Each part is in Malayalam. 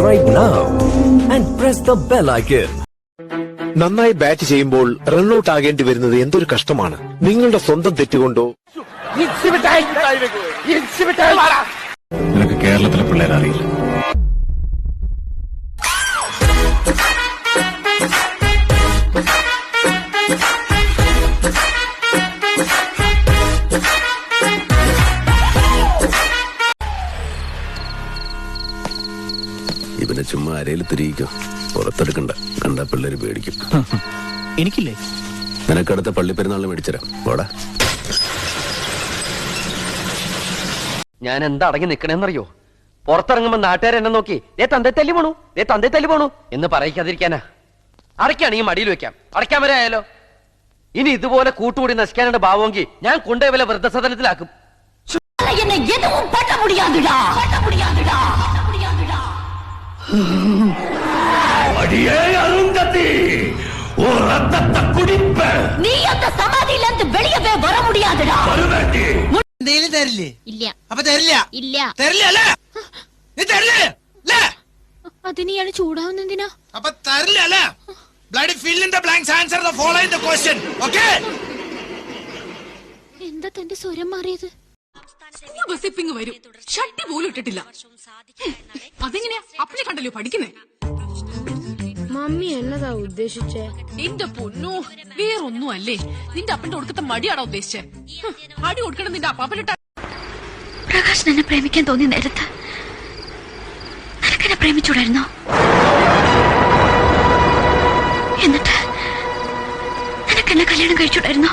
And press the bell icon. നന്നായി ബാറ്റ് ചെയ്യുമ്പോൾ റൺഔട്ട് ആകേണ്ടി വരുന്നത് എന്തൊരു കഷ്ടമാണ്. നിങ്ങളുടെ സ്വന്തം തെറ്റുകൊണ്ടോ? നിനക്ക് കേരളത്തിലെ പിള്ളേരെ ഇങ്ങനെ ചുമ്മാ അരയിൽ തിരിയിക്കോ. പുറത്തെടുക്കണ്ട. കണ്ട പിള്ളേര് പേടിക്കും. എനിക്കില്ലേ? നിനക്കടുത്ത പള്ളിപ്പെരുന്നാളിന് മേടിച്ചരാം പോടാ. ഞാൻ എന്താ അടങ്ങി നിക്കണേന്നറിയോ? പുറത്തിറങ്ങുമ്പോ നാട്ടുകാർ എന്നെ നോക്കി ഏ തന്തേ തല്ലി പോണു ഏ തന്തേ തല്ലി പോണു എന്ന് പറയിക്കാതിരിക്കാനാ അടയ്ക്കാണെങ്കിൽ മടിയിൽ വെക്കാം. അടയ്ക്കാൻ വരെയായാലോ ഇനി ഇതുപോലെ കൂട്ടുകൂടി നശിക്കാനുണ്ട് ഭാവമെങ്കിൽ ഞാൻ കൊണ്ടുപോയി വല്ല വൃദ്ധസദനത്തിലാക്കും. நீ அந்த சமாதியில இருந்து வெளியவே வர முடியாதுடா എന്തെങ്കിലും തരില്ലേ ഇല്ല അപ്പൊ തരില്ല ഇല്ല തരില്ല അല്ലേ നീ തരില്ലേ അല്ലേ അതിന് ഇയാള് ചൂടാവുന്നെന്തിനാ അപ്പൊ തരില്ല അല്ലേ bloody fill in the blanks answer the following the question okay എന്താ തന്റെ സ്വരം മാറിയത് ബസിപ്പിങ് വരും. ഷട്ടി പോലും ഇട്ടിട്ടില്ല. അതെങ്ങനെയാ? അപ്പനെ കണ്ടല്ലോ പഠിക്കുന്നേ. മമ്മി എന്നതാ ഉദ്ദേശിച്ചേ? നിന്റെ പൊന്നു വേറൊന്നും അല്ലേ? നിന്റെ അപ്പന്റെ ഒടുക്കത്തെ മടിയാണോ ഉദ്ദേശിച്ചേ? അടി കൊടുക്കണം നിന്റെ അപ്പാപ്പനിട്ട പ്രകാശ് എന്നെ പ്രേമിക്കാൻ തോന്നിയ നേരത്ത് നിനക്കെന്നെ പ്രേമിച്ചൂടായിരുന്നോ? എന്നിട്ട് നിനക്കെന്നെ കല്യാണം കഴിച്ചൂടായിരുന്നോ?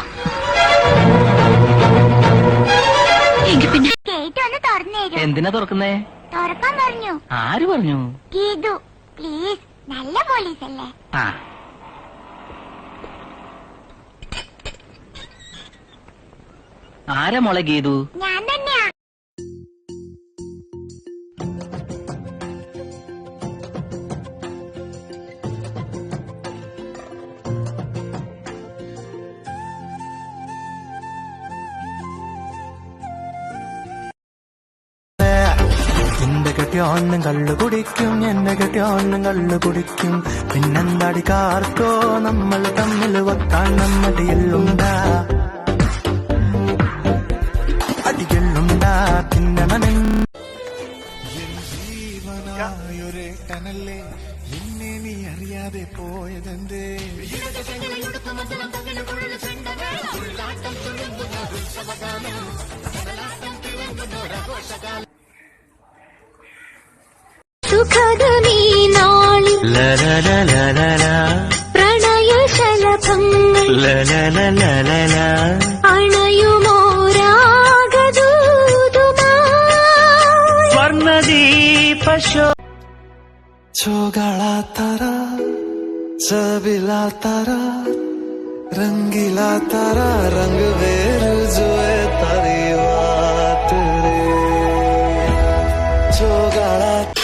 എന്തിനാ തുറക്കുന്നേ? തുറക്കാൻ പറഞ്ഞു. ആര് പറഞ്ഞു? ഗീതു പ്ലീസ് നല്ല പോലീസ് അല്ലേ ആ. ആരാ മോളെ ഗീതു? കെട്ടിയോണ്ണും കള്ളു കുടിക്കും എന്നെ കെട്ടിയോണ്ണും കള്ളു കുടിക്കും. പിന്നെന്താടി കാർക്കോ? നമ്മൾ തമ്മിൽ വക്കാൻ നമ്മടിയെല്ലുണ്ടാ അടികളുണ്ടാ തിന്നണമെന്ന് ജീവനായൊരു നീ അറിയാതെ പോയതെന്തേ? ಸುಖದ ಮೀನಾಳಿ ಪ್ರಣಯ ಶಲಭಂ ಅಣಯು ಸ್ವರ್ಣದೀಪ ಚೋಗಳ ತರ ಚಬಿಲ ತರ रंगीला तारा रंग वेर जुए तारी वात रे जो गाड़ा